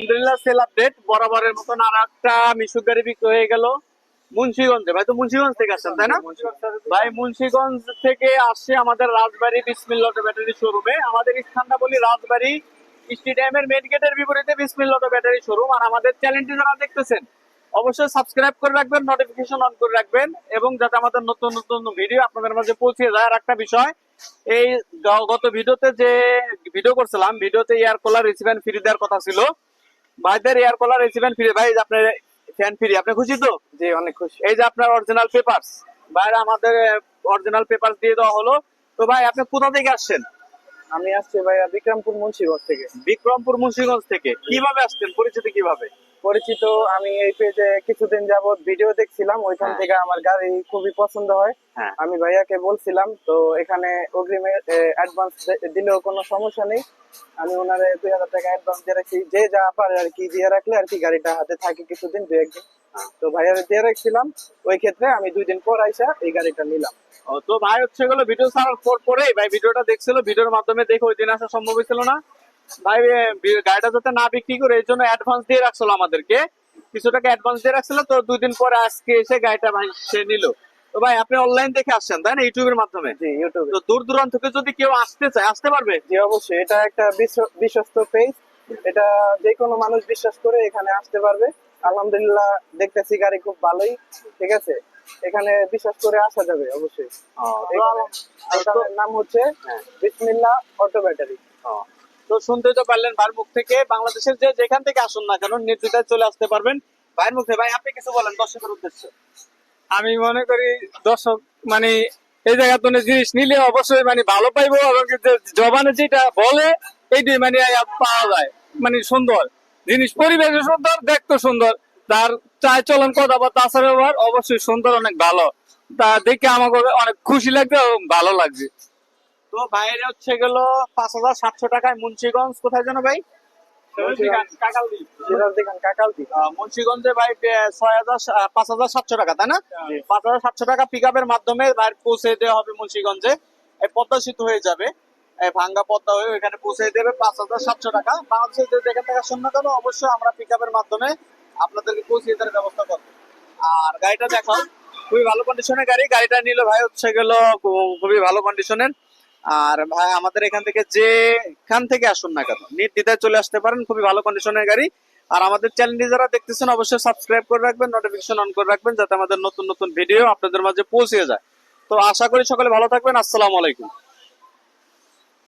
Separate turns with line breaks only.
আলহামদুলিল্লাহ sell update বরাবরের মতন আর একটা বিক্রি হয়ে গেল ভাই, তো থেকে আসছেন, তাই না? ভাই থেকে আসছে আমাদের রাজবাড়ি বিসমিল ব্যাটারি শোরুমে। আমাদের স্থানটা বলি রাজবাড়ি, স্টেডিয়ামের মেন গেটের বিপরীতে বিসমিল ব্যাটারি শোরুম। আর আমাদের চ্যানেলটি যারা দেখতেছেন, অবশ্যই সাবস্ক্রাইব করে রাখবেন নোটিফিকেশন অন করে রাখবেন, এবং যাতে আমাদের নতুন নতুন ভিডিও আপনাদের মাঝে পৌঁছে যায়। আর একটা বিষয়, এই গত ভিডিওতে যে ভিডিও করছিলাম ভিডিওতে এয়ার কলার রিসিভেন ফ্রি দেওয়ার কথা ছিল। ভাইদের এয়ার কলার রিসিভেন ফ্রি। ভাই আপনার ফ্যান ফ্রি। আপনি খুশি তো?
জি অনেক খুশি।
এই যে আপনার অরিজিনাল পেপারস ভাইরা আমাদের অরিজিনাল পেপারস দিয়ে দেওয়া হলো। তো ভাই আপনি কোথা থেকে আসছেন?
আমি আসছি ভাইয়া বিক্রমপুর মুন্সিগঞ্জ থেকে।
বিক্রমপুর মুন্সিগঞ্জ থেকে। কীভাবে আসছেন? পরিচিত কীভাবে?
পরিচিত আমি এই পেজে কিছুদিন যাবত ভিডিও দেখছিলাম ওইখান
হ্যাঁ।
থেকে আমার গাড়ি খুবই পছন্দ হয়।
হ্যাঁ।
আমি ভাইয়াকে বলছিলাম তো এখানে অগ্রিমে অ্যাডভান্স দিলেও কোনো সমস্যা নেই। আমি ওনারে দুই হাজার টাকা অ্যাডভান্স দিয়ে রাখছি। যে যা পারে আর কি দিয়ে রাখলে আর কি গাড়িটা হাতে থাকে কিছুদিন দু একদিন। তো ভাইয়ারে দিয়ে রাখছিলাম ওই ক্ষেত্রে আমি দুই দিন পর আইসা এই গাড়িটা নিলাম।
তো ভাই হচ্ছে গেলো ভিডিও ছাড়ার পর পরেই ভাই ভিডিওটা দেখছিল ভিডিওর মাধ্যমে দেখে ওই দিন আসা সম্ভব হয়েছিল না। ভাই গাড়িটা যাতে না বিক্রি করে এই জন্য অ্যাডভান্স দিয়ে রাখছিল আমাদেরকে। কিছু টাকা অ্যাডভান্স দিয়ে রাখছিল তো দুই দিন পরে আজকে এসে গাড়িটা ভাই সে নিল। তো ভাই আপনি অনলাইন দেখে আসছেন তাই না ইউটিউবের মাধ্যমে?
জি ইউটিউবে
তো দূর দূরান্ত থেকে যদি কেউ আসতে চায় আসতে পারবে?
জি অবশ্যই। এটা একটা বিশ্বস্ত পেজ এটা যে কোনো মানুষ বিশ্বাস করে এখানে আসতে পারবে। আলহামদুলিল্লাহ দেখতেছি গাড়ি খুব ভালোই ঠিক আছে? এখানে বিশ্বাস করে আসা যাবে অবশ্যই। নাম হচ্ছে
হ্যাঁ।
বিসমিল্লা অটো ব্যাটারি।
তো শুনতে তো পারলেন ভাইয়ের মুখ থেকে। বাংলাদেশের যে যেখান থেকে আসুন না কেন, নির্দ্বিধায় চলে আসতে পারবেন ভাইয়ের মুখ ভাই, আপনি কিছু বলেন দর্শকের উদ্দেশ্যে।
আমি মনে করি দর্শক মানে এই জায়গা তো জিনিস নিলে অবশ্যই মানে ভালো পাইবো, এবং জবানে যেটা বলে, এইটাই মানে পাওয়া যায়। মানে সুন্দর। জিনিস পরিবেশ সুন্দর, দেখতে সুন্দর। তার চায় চলন কথাবার্তা, আচার ব্যবহার অবশ্যই সুন্দর, অনেক ভালো। তা দেখে আমাকে অনেক খুশি লাগবে এবং ভালো লাগছে।
তো ভাইয়ের হচ্ছে গেল পাঁচ হাজার সাতশো টাকায় মুন্সিগঞ্জ। কোথায় যেন ভাই? মুন্সিগঞ্জে। ছয় হাজার পাঁচ হাজার সাতশো টাকা তাই না? পাঁচ হাজার সাতশো টাকা পিক আপের মাধ্যমে ভাই পৌঁছে দেওয়া হবে মুন্সিগঞ্জে। পদ্মা সেতু হয়ে যাবে। ভাঙ্গা পদ্মা হয়ে ওইখানে পৌঁছে দেবে পাঁচ হাজার সাতশো টাকা। বাংলাদেশের যে যেখান থেকে আসুন কেন অবশ্যই আমরা পিক আপের মাধ্যমে আপনাদেরকে পৌঁছে দেওয়ার ব্যবস্থা করব। আর গাড়িটা দেখো খুবই ভালো কন্ডিশনের গাড়ি। গাড়িটা নিল ভাই হচ্ছে গেল খুবই ভালো কন্ডিশনের আর ভাই, আমাদের এখান থেকে যে এখান থেকে আসুন না কেন নির্দ্বিধায় চলে আসতে পারেন, খুবই ভালো কন্ডিশনের গাড়ি। আর আমাদের চ্যানেলটি যারা দেখতেছেন, অবশ্যই সাবস্ক্রাইব করে রাখবেন নোটিফিকেশন অন করে রাখবেন, যাতে আমাদের নতুন নতুন ভিডিও আপনাদের মাঝে পৌঁছে যায়। তো আশা করি সকলে ভালো থাকবেন, আসসালামু আলাইকুম।